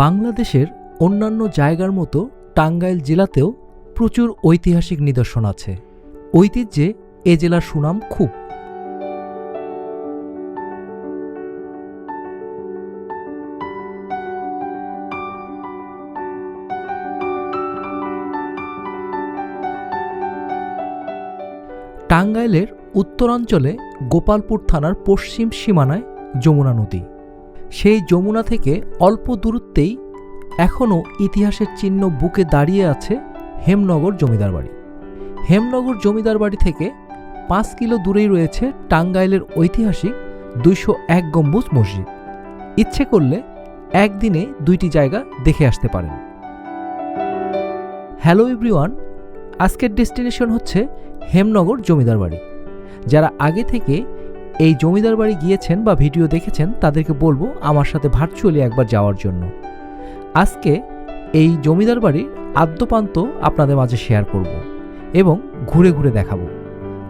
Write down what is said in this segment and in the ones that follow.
বাংলাদেশের অন্যান্য জায়গার মতো টাঙ্গাইল জেলাতেও প্রচুর ঐতিহাসিক নিদর্শন আছে। ঐতিহ্যে এ জেলার সুনাম খুব। টাঙ্গাইলের উত্তরাঞ্চলে গোপালপুর থানার পশ্চিম সীমানায় যমুনা নদী। সেই যমুনা থেকে অল্প দূরত্বেই এখনও ইতিহাসের চিহ্ন বুকে দাঁড়িয়ে আছে হেমনগর জমিদার বাড়ি। হেমনগর জমিদার বাড়ি থেকে পাঁচ কিলো দূরেই রয়েছে টাঙ্গাইলের ঐতিহাসিক দুইশো এক গম্বুজ মসজিদ। ইচ্ছে করলে একদিনে দুইটি জায়গা দেখে আসতে পারেন। হ্যালো এভরিওয়ান, আজকের ডেস্টিনেশন হচ্ছে হেমনগর জমিদার বাড়ি। যারা আগে থেকে এই জমিদার বাড়ি গিয়েছেন বা ভিডিও দেখেছেন, তাদেরকে বলব আমার সাথে ভার্চুয়ালি একবার যাওয়ার জন্য। আজকে এই জমিদার বাড়ির আদ্যপান্ত আপনাদের মাঝে শেয়ার করব এবং ঘুরে ঘুরে দেখাবো।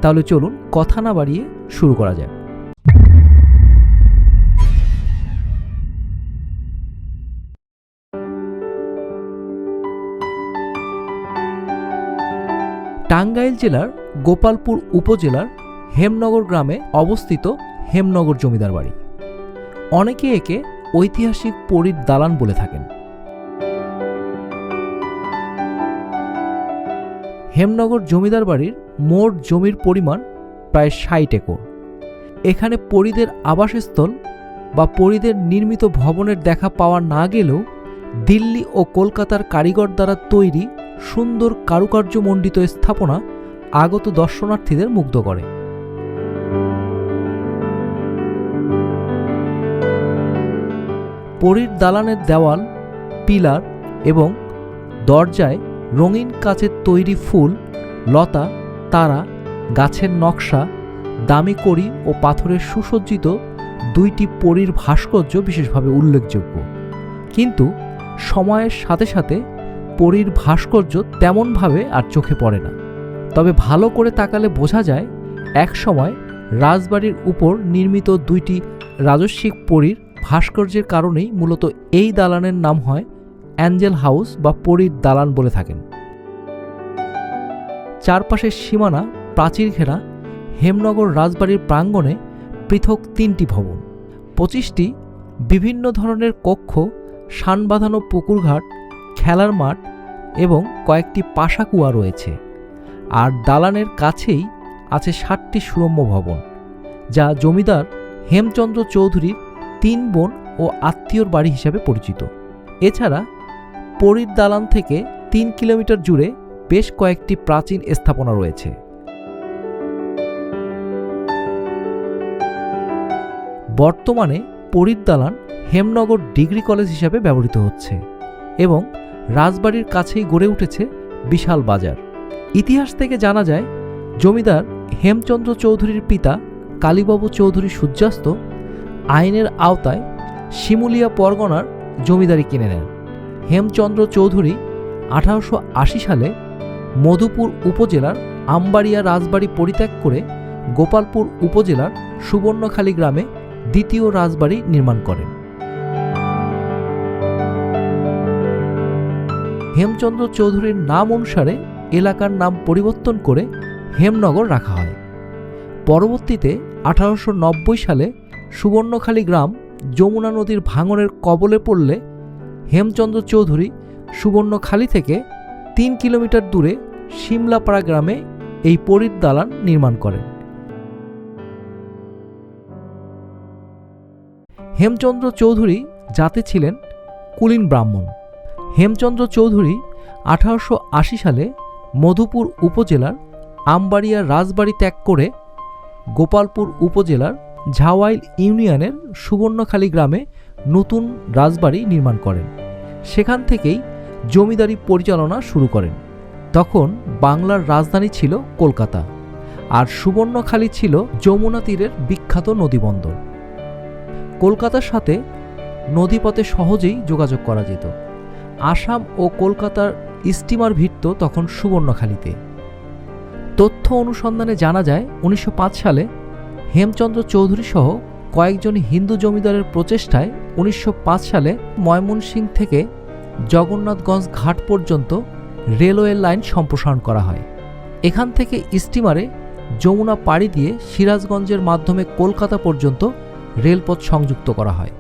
তাহলে চলুন কথা না বাড়িয়ে শুরু করা যাক। টাঙ্গাইল জেলার গোপালপুর উপজেলার হেমনগর গ্রামে অবস্থিত হেমনগর জমিদার বাড়ি। অনেকে একে ঐতিহাসিক পরীর দালান বলে থাকেন। হেমনগর জমিদার বাড়ির মোট জমির পরিমাণ প্রায় ষাট একর। এখানে পরিদের আবাসস্থল বা পরিদের নির্মিত ভবনের দেখা পাওয়া না গেলেও দিল্লি ও কলকাতার কারিগর দ্বারা তৈরি সুন্দর কারুকার্যমণ্ডিত স্থাপনা আগত দর্শনার্থীদের মুগ্ধ করে। পরীর দালানের দেওয়াল, পিলার এবং দরজায় রঙিন কাচের তৈরি ফুল, লতা, তারা, গাছের নকশা, দামি কড়ি ও পাথরের সুসজ্জিত দুইটি পরীর ভাস্কর্য বিশেষভাবে উল্লেখযোগ্য। কিন্তু সময়ের সাথে সাথে পরীর ভাস্কর্য তেমনভাবে আর চোখে পড়ে না। তবে ভালো করে তাকালে বোঝা যায়, এক সময় রাজবাড়ির উপর নির্মিত দুইটি রাজস্বিক পরীর ভাস্কর্যের কারণেই মূলত এই দালানের নাম হয় অ্যাঞ্জেল হাউস বা পরীর দালান বলে থাকেন। চারপাশের সীমানা, প্রাচীর ঘেরা, হেমনগর রাজবাড়ির প্রাঙ্গণে পৃথক তিনটি ভবন। পঁচিশটি বিভিন্ন ধরনের কক্ষ শান বাঁধানো পুকুরঘাট, খেলার মাঠ এবং কয়েকটি পাশাকুয়া রয়েছে। আর দালানের কাছেই আছে ষাটটি সুরম্য ভবন, যা জমিদার হেমচন্দ্র চৌধুরীর তিন বোন ও আত্মীয়র বাড়ি হিসাবে পরিচিত। এছাড়া পরীর দালান থেকে তিন কিলোমিটার জুড়ে বেশ কয়েকটি প্রাচীন স্থাপনা রয়েছে। বর্তমানে পরীর দালান হেমনগর ডিগ্রি কলেজ হিসাবে ব্যবহৃত হচ্ছে এবং রাজবাড়ির কাছেই গড়ে উঠেছে বিশাল বাজার। ইতিহাস থেকে জানা যায়, জমিদার হেমচন্দ্র চৌধুরীর পিতা কালীবাবু চৌধুরী সূর্যাস্ত আইনের আওতায় শিমুলিয়া পরগনার জমিদারি কিনে নেন। হেমচন্দ্র চৌধুরী আঠারোশো আশি সালে মধুপুর উপজেলার আমবাড়িয়া রাজবাড়ি পরিত্যাগ করে গোপালপুর উপজেলার সুবর্ণখালী গ্রামে দ্বিতীয় রাজবাড়ি নির্মাণ করেন। হেমচন্দ্র চৌধুরীর নাম অনুসারে এলাকার নাম পরিবর্তন করে হেমনগর রাখা হয়। পরবর্তীতে আঠারোশো নব্বই সালে সুবর্ণখালী গ্রাম যমুনা নদীর ভাঙনের কবলে পড়লে হেমচন্দ্র চৌধুরী সুবর্ণখালী থেকে তিন কিলোমিটার দূরে সিমলাপাড়া গ্রামে এই পরীর দালান নির্মাণ করেন। হেমচন্দ্র চৌধুরী জাতে ছিলেন কুলীন ব্রাহ্মণ। হেমচন্দ্র চৌধুরী আঠারোশো আশি সালে মধুপুর উপজেলার আমবাড়িয়া রাজবাড়ি ত্যাগ করে গোপালপুর উপজেলার ঝাওয়াইল ইউনিয়নের সুবর্ণখালী গ্রামে নতুন রাজবাড়ি নির্মাণ করেন। সেখান থেকেই জমিদারি পরিচালনা শুরু করেন। তখন বাংলার রাজধানী ছিল কলকাতা, আর সুবর্ণখালী ছিল যমুনা তীরের বিখ্যাত নদীবন্দর। কলকাতার সাথে নদীপথে সহজেই যোগাযোগ করা যেত। আসাম ও কলকাতার স্টিমার ভিত্ত তখন সুবর্ণখালীতে। তথ্য অনুসন্ধানে জানা যায়, উনিশশো পাঁচ সালে হেমচন্দ্র চৌধুরী সহ কয়েকজন হিন্দু জমিদারের প্রচেষ্টায় উনিশশো পাঁচ সালে ময়মনসিংহ থেকে জগন্নাথগঞ্জ ঘাট পর্যন্ত রেলওয়ে লাইন সম্প্রসারণ করা হয়। এখান থেকে স্টিমারে যমুনা পাড়ি দিয়ে সিরাজগঞ্জের মাধ্যমে কলকাতা পর্যন্ত রেলপথ সংযুক্ত করা হয়।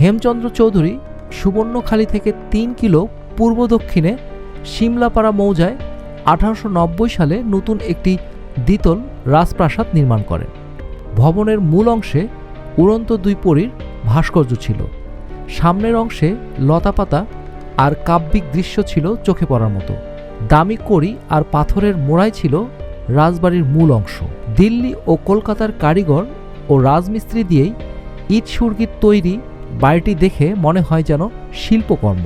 হেমচন্দ্র চৌধুরী সুবর্ণখালী থেকে তিন কিলো পূর্ব দক্ষিণে সিমলাপাড়া মৌজায় আঠারোশো নব্বই সালে নতুন একটি দ্বিতল রাজপ্রাসাদ নির্মাণ করেন। ভবনের মূল অংশে উড়ন্ত দুই পরীর ভাস্কর্য ছিল। সামনের অংশে লতাপাতা আর কাব্যিক দৃশ্য ছিল চোখে পড়ার মতো। দামি কড়ি আর পাথরের মোড়াই ছিল রাজবাড়ির মূল অংশ। দিল্লি ও কলকাতার কারিগর ও রাজমিস্ত্রি দিয়েই ইট সুরগির তৈরি বাড়িটি দেখে মনে হয় যেন শিল্পকর্ম।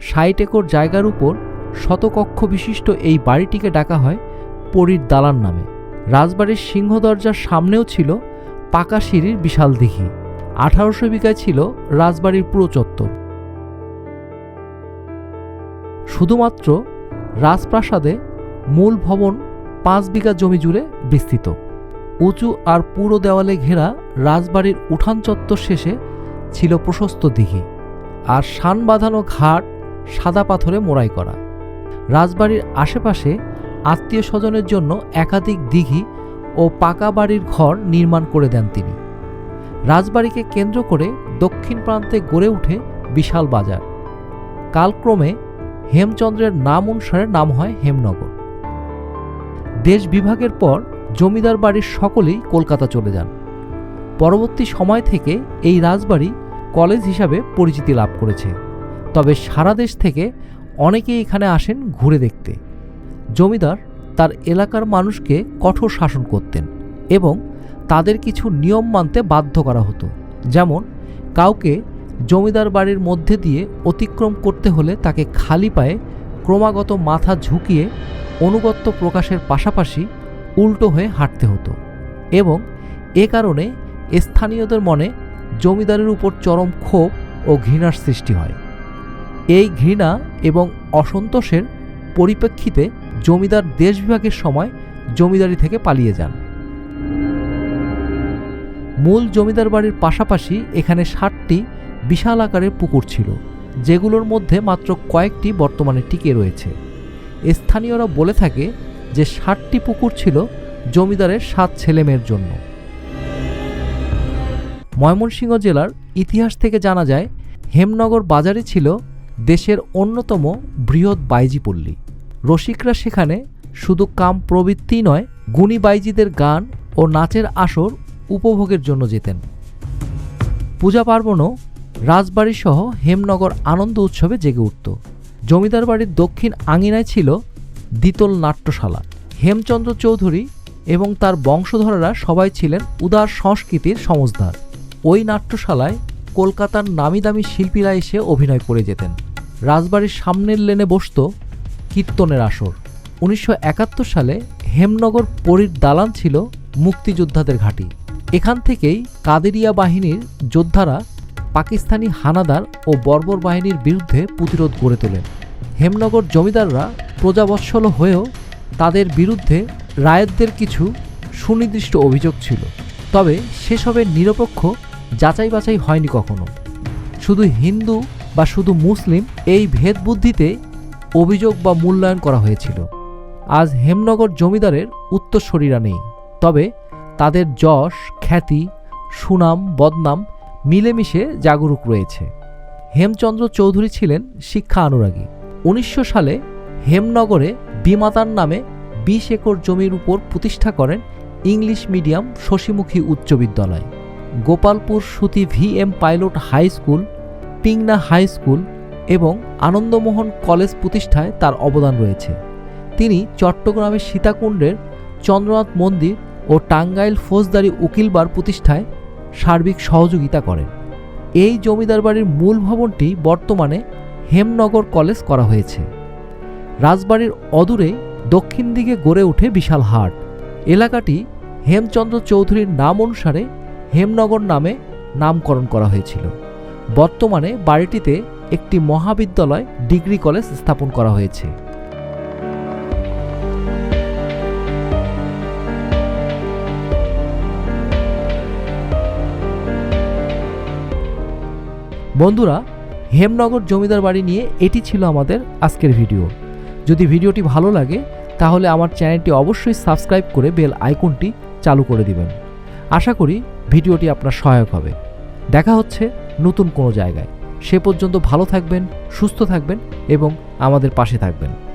ষাট একর জায়গার উপর শতকক্ষ বিশিষ্ট এই বাড়িটিকে ডাকা হয় পরীর দালান নামে। রাজবাড়ির সিংহ দরজার সামনেও ছিল পাকা সিঁড়ির বিশাল দিঘি। আঠারোশো বিঘায় ছিল রাজবাড়ির পুরো চত্বর। শুধুমাত্র রাজপ্রাসাদে মূল ভবন পাঁচ বিঘা জমি জুড়ে বিস্তৃত। উঁচু আর পুরো দেওয়ালে ঘেরা রাজবাড়ির উঠান চত্বর শেষে ছিল প্রশস্ত দিঘি আর শান বাঁধানো ঘাট সাদা পাথরে মোড়াই করা। রাজবাড়ির আশেপাশে আত্মীয় স্বজনের জন্য একাধিক দিঘি ও পাকা বাড়ির ঘর নির্মাণ করে দেন তিনি। রাজবাড়িকে কেন্দ্র করে দক্ষিণ প্রান্তে গড়ে ওঠে বিশাল বাজার। কালক্রমে হেমচন্দ্রের নাম অনুসারে নাম হয় হেমনগর। দেশ বিভাগের পর জমিদার বাড়ির সকলেই কলকাতা চলে যান। পরবর্তী সময় থেকে এই রাজবাড়ি কলেজ হিসাবে পরিচিতি লাভ করেছে। তবে সারা দেশ থেকে অনেকেই এখানে আসেন ঘুরে দেখতে। জমিদার তার এলাকার মানুষকে কঠোর শাসন করতেন এবং তাদের কিছু নিয়ম মানতে বাধ্য করা হতো। যেমন, কাউকে জমিদার বাড়ির মধ্যে দিয়ে অতিক্রম করতে হলে তাকে খালি পায়ে ক্রমাগত মাথা ঝুঁকিয়ে অনুগত্য প্রকাশের পাশাপাশি উল্টো হয়ে হাঁটতে হতো এবং এ কারণে স্থানীয়দের মনে জমিদারের উপর চরম ক্ষোভ ও ঘৃণার সৃষ্টি হয়। এই ঘৃণা এবং অসন্তোষের পরিপ্রেক্ষিতে জমিদার দেশ বিভাগের সময় জমিদারি থেকে পালিয়ে যান। মূল জমিদার বাড়ির পাশাপাশি এখানে ষাটটি বিশাল আকারের পুকুর ছিল, যেগুলোর মধ্যে মাত্র কয়েকটি বর্তমানে টিকে রয়েছে। স্থানীয়রা বলে থাকে যে ষাটটি পুকুর ছিল জমিদারের সাত ছেলেমেয়ের জন্য। ময়মনসিংহ জেলার ইতিহাস থেকে জানা যায়, হেমনগর বাজারে ছিল দেশের অন্যতম বৃহৎ বাইজি পল্লী। রসিকরা সেখানে শুধু কাম প্রবৃত্তি নয় গুণী বাইজিদের গান ও নাচের আসর উপভোগের জন্য যেতেন। পূজা পার্বণও রাজবাড়ি সহ হেমনগর আনন্দ উৎসবে জেগে উঠত। জমিদার বাড়ির দক্ষিণ আঙিনায় ছিল দ্বিতল নাট্যশালা। হেমচন্দ্র চৌধুরী এবং তার বংশধরেরা সবাই ছিলেন উদার সংস্কৃতির সমজদার ওই নাট্যশালায় কলকাতার নামি দামি শিল্পীরা এসে অভিনয় করে যেতেন। রাজবাড়ির সামনের লেনে বসত কীর্তনের আসর। উনিশশো একাত্তর সালে হেমনগর পরীর দালান ছিল মুক্তিযোদ্ধাদের ঘাঁটি। এখান থেকেই কাদেরিয়া বাহিনীর যোদ্ধারা পাকিস্তানি হানাদার ও বর্বর বাহিনীর বিরুদ্ধে প্রতিরোধ গড়ে তোলেন। হেমনগর জমিদাররা প্রজাবৎসল হয়েও তাদের বিরুদ্ধে রায়তদের কিছু সুনির্দিষ্ট অভিযোগ ছিল। তবে সেসবের নিরপেক্ষ যাচাই বাছাই হয়নি কখনো। শুধু হিন্দু বা শুধু মুসলিম এই ভেদবুদ্ধিতে অভিযোগ বা মূল্যায়ন করা হয়েছিল। আজ হেমনগর জমিদারের উত্তরসরীরা নেই। তবে তাদের যশ, খ্যাতি, সুনাম, বদনাম মিলেমিশে জাগরুক রয়েছে। হেমচন্দ্র চৌধুরী ছিলেন শিক্ষা অনুরাগী। উনিশশো সালে হেমনগরে বিমাতার নামে বিশ একর জমির উপর প্রতিষ্ঠা করেন ইংলিশ মিডিয়াম শশীমুখী উচ্চ বিদ্যালয়। Gopalpur Suti V M pilot high school, Pingna high school এবং আনন্দমোহন কলেজ প্রতিষ্ঠায় তার অবদান রয়েছে। তিনি চট্টগ্রামের সীতাকুণ্ডের চন্দ্রনাথ মন্দির ও টাঙ্গাইল ফৌজদারি উকিলবার প্রতিষ্ঠায় সার্বিক সহযোগিতা করেন। এই জমিদার বাড়ির মূল ভবনটি বর্তমানে হেমনগর কলেজ করা হয়েছে। রাজবাড়ির অদূরে দক্ষিণ দিকে গড়ে ওঠে বিশাল হাট। এলাকাটি হেমচন্দ্র চৌধুরীর নাম অনুসারে হেমনগর নামে নামকরণ করা হয়েছিল। বর্তমানে বাড়িটিতে একটি মহাবিদ্যালয় ডিগ্রি কলেজ স্থাপন করা হয়েছে। বন্ধুরা, হেমনগর জমিদার বাড়ি নিয়ে এটি ছিল আমাদের আজকের ভিডিও। যদি ভিডিওটি ভালো লাগে, তাহলে আমার চ্যানেলটি অবশ্যই সাবস্ক্রাইব করে বেল আইকনটি চালু করে দিবেন। আশা করি ভিডিওটি আপনার সহায়ক হবে। দেখা হচ্ছে নতুন কোনো জায়গায়। সে পর্যন্ত ভালো থাকবেন সুস্থ থাকবেন এবং আমাদের পাশে থাকবেন।